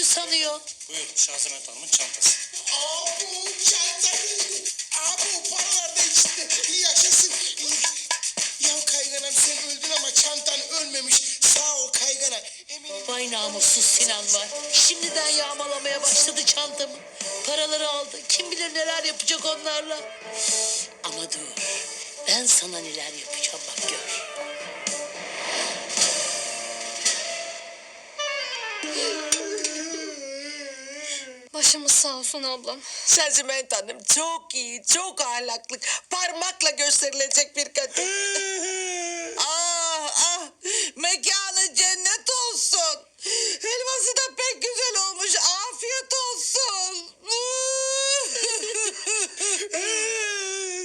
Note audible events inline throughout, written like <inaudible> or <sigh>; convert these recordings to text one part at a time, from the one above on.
öldü sanıyor. Buyurun Şazimet Hanım'ın çantası. Abu çanta. Abu paralar da içinde. Yaşasın. Ya kayganam sen öldün ama çantan ölmemiş. Sağ ol kaygana. Eminim. Vay namussuz Sinan var. Şimdiden yağmalamaya başladı çantamı. Paraları aldı. Kim bilir neler yapacak onlarla. Ama dur. Ben sana neler yapacağım bak gör. Başımız sağ olsun ablam. Şaziment Hanım çok iyi, çok ahlaklı, parmakla gösterilecek bir kadın. <laughs> ah ah, mekanı cennet olsun. Helvası da pek güzel olmuş, afiyet olsun.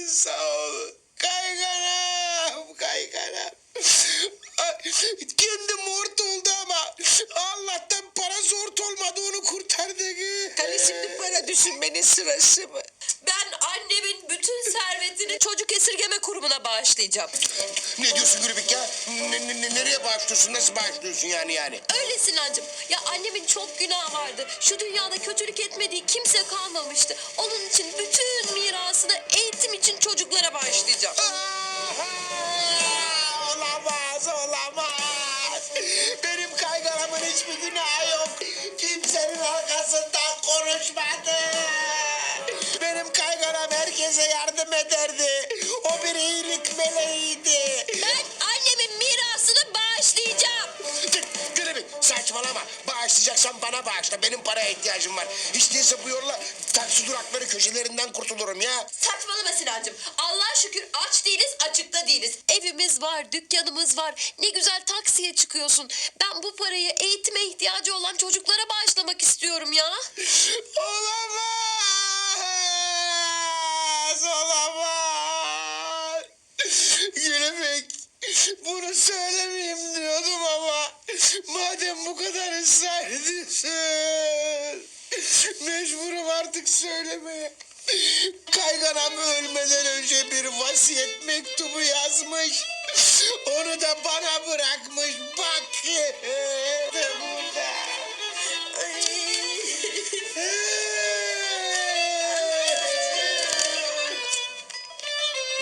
Sağ ol. Kayganam. Kayganam. Ay, Kendim mort oldu ama Allah'tan para zor olmadı onu kurtardık. hani şimdi para düşünmenin sırası mı? Ben annemin bütün servetini çocuk esirgeme kurumuna bağışlayacağım. Ne diyorsun Gülübük ya? Ne- ne- ne- nereye bağışlıyorsun? Nasıl bağışlıyorsun yani yani? Öyle Sinancığım. Ya annemin çok günah vardı. Şu dünyada kötülük etmediği kimse kalmamıştı. Onun için bütün mirasını eğitim için çocuklara bağışlayacağım. Aha! Olamaz, olamaz. Benim kayganamın hiçbir günahı yok. Kimsenin arkasından konuşmadı. Benim kayganam herkese yardım ederdi. O bir iyilik meleğiydi. Ben annemin mirasını bağışlayacağım. Gülübük saçmalama. Bağışlayacaksan bana bağışla. Benim paraya ihtiyacım var. Hiç değilse bu yolla taksi durakları köşelerinden kurtulurum ya. Saçmalama Sinancığım. Allah'a şükür aç değiliz, açıkta değiliz. Evimiz var, dükkanımız var. Ne güzel taksiye çıkıyorsun. Ben bu parayı eğitime ihtiyacı olan çocuklara bağışlamak istiyorum ya. Olamaz. Olamaz. Gülübük. Bunu söylemeyeyim diyordum ama madem bu kadar ısrar mecburum artık söylemeye. Kayganam ölmeden önce bir vasiyet mektubu yazmış. Onu da bana bırakmış. Bak.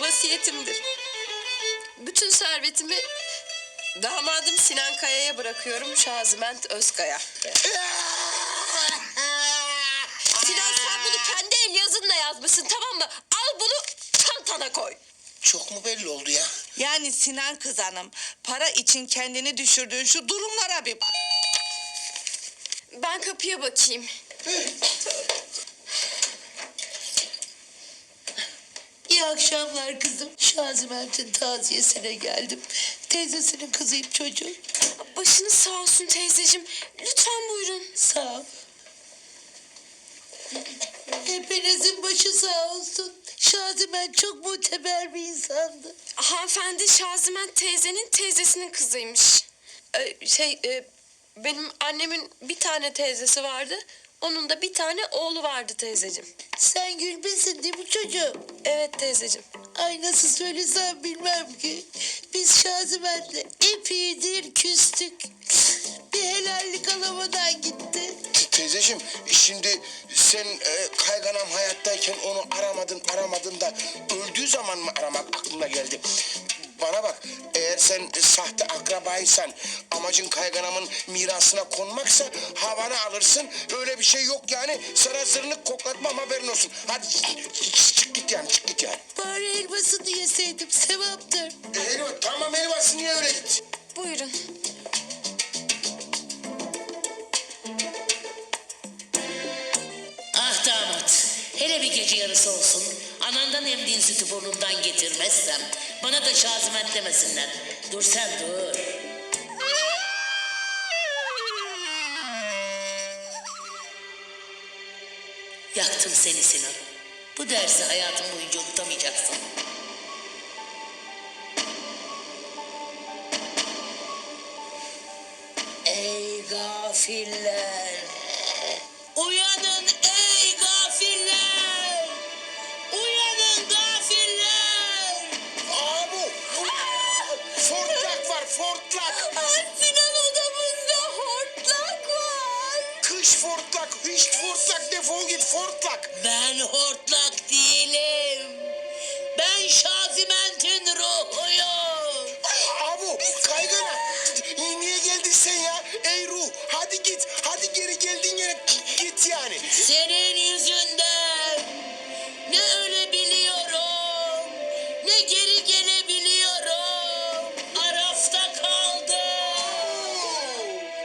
Vasiyetimdir. Bütün servetimi damadım Sinan Kaya'ya bırakıyorum Şaziment Özkaya. Sinan sen bunu kendi el yazınla yazmışsın tamam mı? Al bunu çantana koy. Çok mu belli oldu ya? Yani Sinan kız hanım, para için kendini düşürdüğün şu durumlara bir bak. Ben kapıya bakayım. İyi akşamlar kızım. Şaziment'in taziyesine geldim. Teyzesinin kızıyım çocuğum. Başınız sağ olsun teyzeciğim. Lütfen buyurun. Sağ ol. Hepinizin başı sağ olsun. Şaziment çok muteber bir insandı. Hanımefendi Şaziment teyzenin teyzesinin kızıymış. Ee, şey e, benim annemin bir tane teyzesi vardı. Onun da bir tane oğlu vardı teyzeciğim. Sen Gülben'sin değil mi çocuğum? Evet teyzeciğim. Ay nasıl söylesem bilmem ki. Biz Şaziment'le epeydir küstük. Bir helallik alamadan gitti. Te- Teyzeciğim şimdi sen e, kayganam hayattayken onu aramadın aramadın da öldüğü zaman mı aramak aklına geldi? Bana bak eğer sen sahte akrabaysan amacın kayganamın mirasına konmaksa havanı alırsın öyle bir şey yok yani sana zırnık koklatmam haberin olsun. Hadi Hele bir gece yarısı olsun. Anandan emdiğin sütü burnundan getirmezsem bana da şaziment demesinler. Dur sen dur. Yaktım seni Sinan. Bu dersi hayatın boyunca unutamayacaksın. Ey gafiller! Uyanın hortlak. Ben hortlak değilim. Ben Şaziment'in ruhuyum. Abu kaygana. Niye geldin sen ya? Ey ruh hadi git. Hadi geri geldiğin yere git yani. Senin yüzünden ne ölebiliyorum ne geri gelebiliyorum. Arafta kaldım.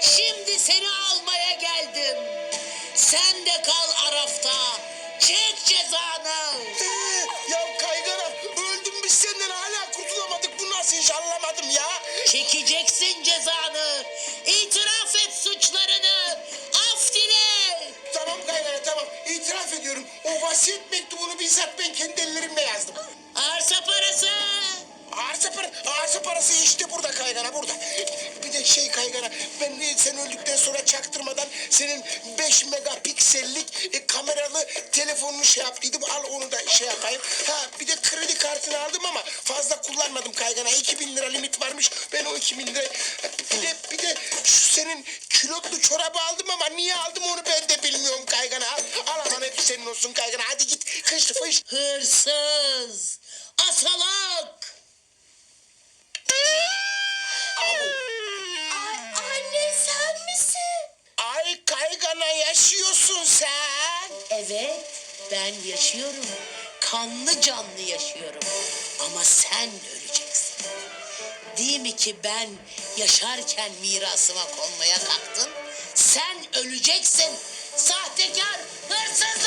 Şimdi seni almaya geldim. Sen cezanı. Ee, ya kaygana öldüm biz senden hala kurtulamadık. Bu nasıl iş anlamadım ya. Çekeceksin cezanı. İtiraf et suçlarını. Af dile. Tamam kaygana tamam itiraf ediyorum. O vasiyet mektubunu bizzat ben kendi ellerimle yazdım. Arsa parası. Arsa, para, arsa parası işte burada kaygana burada. Şey kaygana ben sen öldükten sonra çaktırmadan senin 5 megapiksellik e, kameralı telefonunu şey yaptıydım. Al onu da şey yapayım. Ha bir de kredi kartını aldım ama fazla kullanmadım kaygana. 2000 lira limit varmış. Ben o 2000 lira bir de bir de şu senin külotlu çorabı aldım ama niye aldım onu ben de bilmiyorum kaygana. Al, al aman hep senin olsun kaygana. Hadi git kış fış. Hırsız. Ay kaygana yaşıyorsun sen. Evet, ben yaşıyorum. Kanlı canlı yaşıyorum. Ama sen öleceksin. Değil mi ki ben yaşarken mirasıma konmaya kalktın? Sen öleceksin. Sahtekar, hırsız